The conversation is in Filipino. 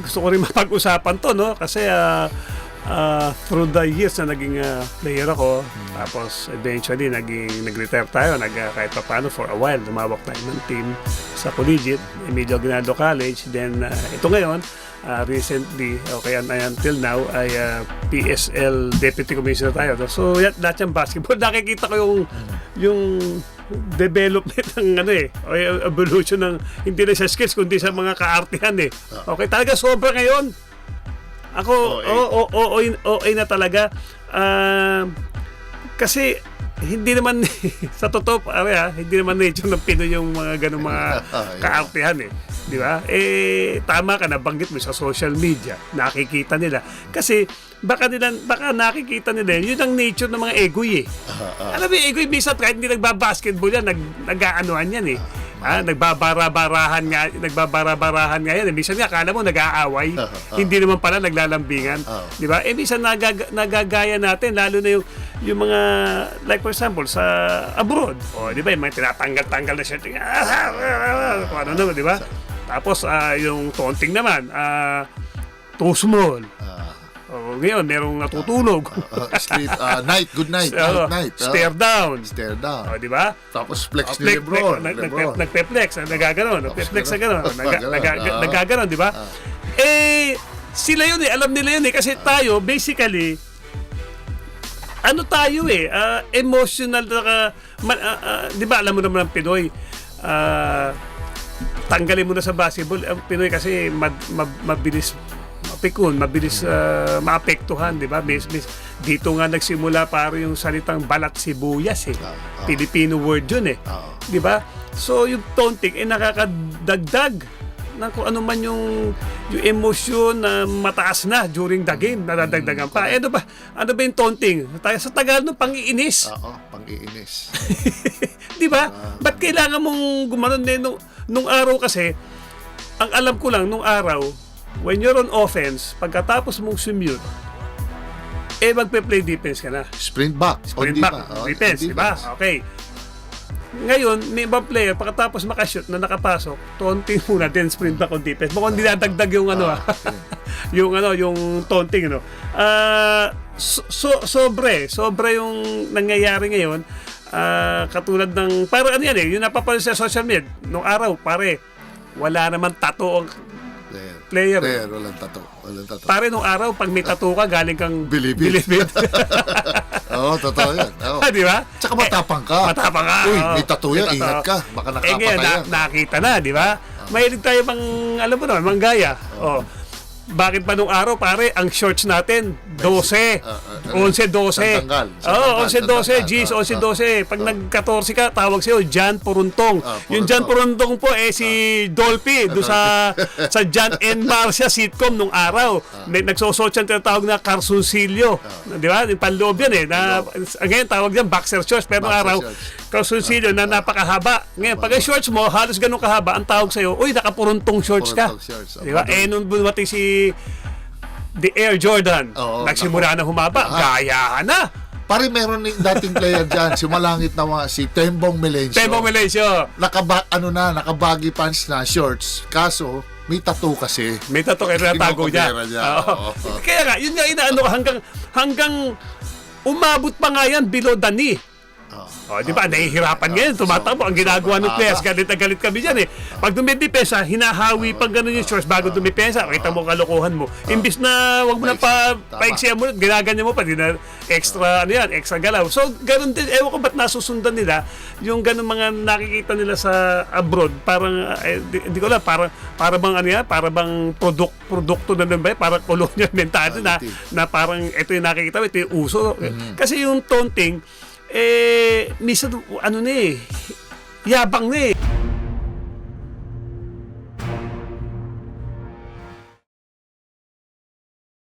gusto ko rin mapag-usapan to, no? Kasi ah, ah, through the years na naging ah, player ako, tapos eventually naging nag-retire tayo, nag, ah, kahit pa paano for a while, lumawak tayo ng team sa collegiate, Emilio Aguinaldo College. Then uh, ito ngayon, ah, recently, okay, and until now, ay ah, PSL Deputy Commissioner tayo. So, yan, lahat yung basketball. Nakikita ko yung, yung development ng ano eh, o yung evolution ng hindi na sa skills kundi sa mga kaartihan eh. Okay, talaga sobra ngayon. Ako, OA. oo, oo, oo, oo, na talaga. Ah, kasi hindi naman sa totoo pare ha, hindi naman nature ng Pinoy yung mga ganung mga kaartihan eh. Di ba? Eh tama ka nabanggit mo sa social media, nakikita nila. Kasi baka nila baka nakikita nila yun, yun ang nature ng mga egoy eh. Alam mo, yung egoy minsan kahit hindi nagba-basketball yan, nag nag-aanohan yan eh. Ah, nagbabara-barahan nga, nagbabara-barahan nga yan. Eh, Minsan nga, akala mo nag-aaway. Ah, ah. Hindi naman pala naglalambingan. Ah. Di ba? Eh, minsan nagag- nagagaya natin, lalo na yung, yung mga, like for example, sa abroad. O, di ba, yung mga tinatanggal-tanggal na shirt. Ano naman, di ba? Tapos, ah, yung taunting naman, ah, too small. Ah, O, ngayon, merong natutulog. ah, sleep, ah, night, good night, Oo, night, night. ah. stare down. Stare down. O, di ba? Tapos flex Oh, ni Lebron. nag- Lebron. Nagpe-flex, nagaganon, nagpe-flex na gano'n, nagaganon, di ba? Eh, sila yun eh, alam nila yun eh, kasi tayo, basically, ano tayo eh, ah, emotional, ma- ah, ah, di ba, alam mo naman ang Pinoy, ah, tanggalin mo na sa basketball, ang Pinoy kasi mad, mab- mabilis mapikon, mabilis ah, maapektuhan, di ba? Bis, bis, dito nga nagsimula para yung salitang balat sibuyas eh. Ah, ah. Filipino word yun eh. Ah. Di ba? So yung taunting eh nakakadagdag ng kung ano man yung yung emosyon na mataas na during the game, nadadagdagan pa. Eh, ano ba? Ano ba yung taunting? Tayo sa Tagalog, pang-iinis. Oo, pang-iinis. Di ba? Ba't kailangan mong gumanon eh, nung, nung araw kasi, ang alam ko lang, nung araw, when you're on offense, pagkatapos mong sumute, eh magpe-play defense ka na. Sprint back. Sprint back, ba? Oo, defense, di ba? Okay. Ngayon, may ibang player, pagkatapos makashoot na nakapasok, taunting muna, then sprint back on defense. Mukhang dinadagdag yung ano, ah, yung ano, yung taunting, ano. Ah, so, so, sobre, sobre yung nangyayari ngayon, ah, katulad ng, parang ano yan eh, yung napapansin sa social media, nung araw, pare, wala naman tato ang Player. player. Walang tato. Walang tato. Pare, nung araw, pag may tato ka, galing kang Bilibid. bilibid. Oo, totoo yan. Oo. di ba? Tsaka matapang ka. Matapang ka. Uy, may tattoo yan, ingat ka. Baka Eh nakapatay ngayon, na, yan. nakita na, di ba? Mahilig tayo mang, alam mo naman, manggaya. Oh. Bakit pa nung araw, pare, ang shorts natin, 12. Ah, ah, 11, 12. Santanggal. Oo, 11, 12. Santanggal. G's, Ah, 11, 12. Pag nag-14 ka, tawag sa'yo, Jan Puruntong. Ah, Yung Jan Puruntong. Puruntong po, eh, si Dolphy, doon sa, sa Jan N. Marcia sitcom nung araw. May nagsusot siya tinatawag na Carsoncillo. Di ba? Yung panloob yan eh. Na, ngayon, tawag yan boxer shorts. Pero nung araw, shorts. Carsoncillo na napakahaba. Ngayon, pag ang shorts mo, halos ganun kahaba, ang tawag sa'yo, uy, nakapuruntong shorts ka. Puruntong shorts. Di ba? Eh, nung bumating si The Air Jordan, Oo, nagsimula na humaba, Ah. gayahan na. Pare, meron ni dating player dyan, si Malangit na mga, si Tembong Melencio. Tempo Malaysia. Nakaba, ano na, nakabaggy pants na, shorts. Kaso, may tattoo kasi. May tato kayo na tago niya. Kinokopera niya, Oo. oo. Kaya nga, yun nga inaano hanggang hanggang umabot pa nga yan below the knee. Oo. Oh, di ba? Nahihirapan ngayon. Tumatakbo. Ang ginagawa ng players, galit na galit kami dyan eh. Pag dumidepensa, hinahawi pang ganun yung shorts bago dumipensa. Kita mo kalokohan mo. Imbis na wag mo na pa paiksiyan mo, ginaganyan mo pa. Di na extra, ano yan, extra galaw. So, ganun din. Ewan ko ba't nasusundan nila yung ganun mga nakikita nila sa abroad. Parang, eh, di, di ko alam, parang, para bang ano yan, para bang produk, produkto na nun ba? Parang colonial mentality na, na parang ito yung nakikita mo, ito yung uso. Kasi yung taunting, eh, minsan, ano na eh, yabang na eh.